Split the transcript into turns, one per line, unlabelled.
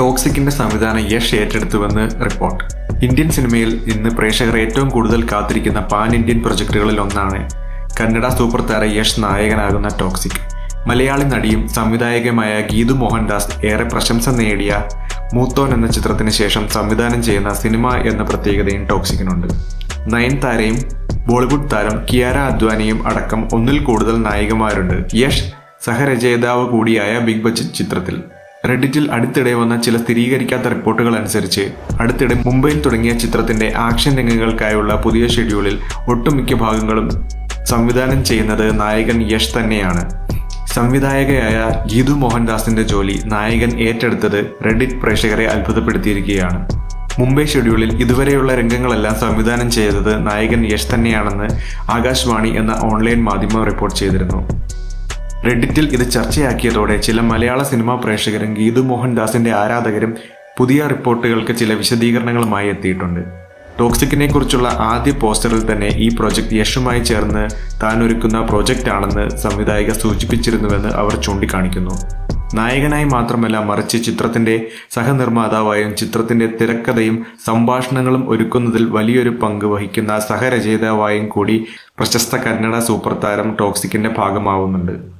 ടോക്സിക്കിന്റെ സംവിധാനം Yash ഏറ്റെടുത്തുവെന്ന് report. Indian സിനിമയിൽ ഇന്ന് പ്രേക്ഷകർ ഏറ്റവും കൂടുതൽ കാത്തിരിക്കുന്ന പാൻ ഇന്ത്യൻ പ്രൊജക്ടുകളിൽ ഒന്നാണ് കന്നഡ സൂപ്പർ താര യഷ് നായകനാകുന്ന ടോക്സിക്. മലയാളി നടിയും സംവിധായകമായ ഗീതു മോഹൻദാസ് ഏറെ പ്രശംസ നേടിയ മൂത്തോൻ എന്ന ചിത്രത്തിന് ശേഷം സംവിധാനം ചെയ്യുന്ന സിനിമ എന്ന പ്രത്യേകതയും ടോക്സിക്കിനുണ്ട്. നയൻതാരയും ബോളിവുഡ് താരം കിയാര അദ്വാനിയും അടക്കം ഒന്നിൽ കൂടുതൽ നായികമാരുണ്ട്. യഷ് സഹരചയിതാവ് കൂടിയായ ബിഗ് ബജറ്റ് ചിത്രത്തിൽ. റെഡിറ്റിൽ അടുത്തിടെ വന്ന ചില സ്ഥിരീകരിക്കാത്ത റിപ്പോർട്ടുകൾ അനുസരിച്ച് അടുത്തിടെ മുംബൈയിൽ തുടങ്ങിയ ചിത്രത്തിന്റെ ആക്ഷൻ രംഗങ്ങൾക്കായുള്ള പുതിയ ഷെഡ്യൂളിൽ ഒട്ടുമിക്ക ഭാഗങ്ങളും സംവിധാനം ചെയ്യുന്നത് നായകൻ യഷ് തന്നെയാണ്. സംവിധായകയായ ഗീതു മോഹൻദാസിന്റെ ജോലി നായകൻ ഏറ്റെടുത്തത് റെഡിറ്റ് പ്രേക്ഷകരെ അത്ഭുതപ്പെടുത്തിയിരിക്കുകയാണ്. മുംബൈ ഷെഡ്യൂളിൽ ഇതുവരെയുള്ള രംഗങ്ങളെല്ലാം സംവിധാനം ചെയ്തത് നായകൻ യഷ് തന്നെയാണെന്ന് ആകാശവാണി എന്ന ഓൺലൈൻ മാധ്യമം റിപ്പോർട്ട് ചെയ്തിരുന്നു. റെഡിറ്റിൽ ഇത് ചർച്ചയാക്കിയതോടെ ചില മലയാള സിനിമാ പ്രേക്ഷകരും ഗീതു മോഹൻദാസിന്റെ ആരാധകരും പുതിയ റിപ്പോർട്ടുകൾക്ക് ചില വിശദീകരണങ്ങളുമായി എത്തിയിട്ടുണ്ട്. ടോക്സിക്കിനെ കുറിച്ചുള്ള ആദ്യ പോസ്റ്ററിൽ തന്നെ ഈ പ്രോജക്ട് യശുമായി ചേർന്ന് താൻ ഒരുക്കുന്ന പ്രോജക്റ്റ് ആണെന്ന് സംവിധായിക സൂചിപ്പിച്ചിരുന്നുവെന്ന് അവർ ചൂണ്ടിക്കാണിക്കുന്നു. നായകനായി മാത്രമല്ല മറിച്ച് ചിത്രത്തിന്റെ സഹനിർമ്മാതാവായും ചിത്രത്തിന്റെ തിരക്കഥയും സംഭാഷണങ്ങളും ഒരുക്കുന്നതിൽ വലിയൊരു പങ്ക് വഹിക്കുന്ന സഹരചയിതാവായും കൂടി പ്രശസ്ത കന്നഡ സൂപ്പർ താരം ടോക്സിക്കിന്റെ ഭാഗമാവുന്നുണ്ട്.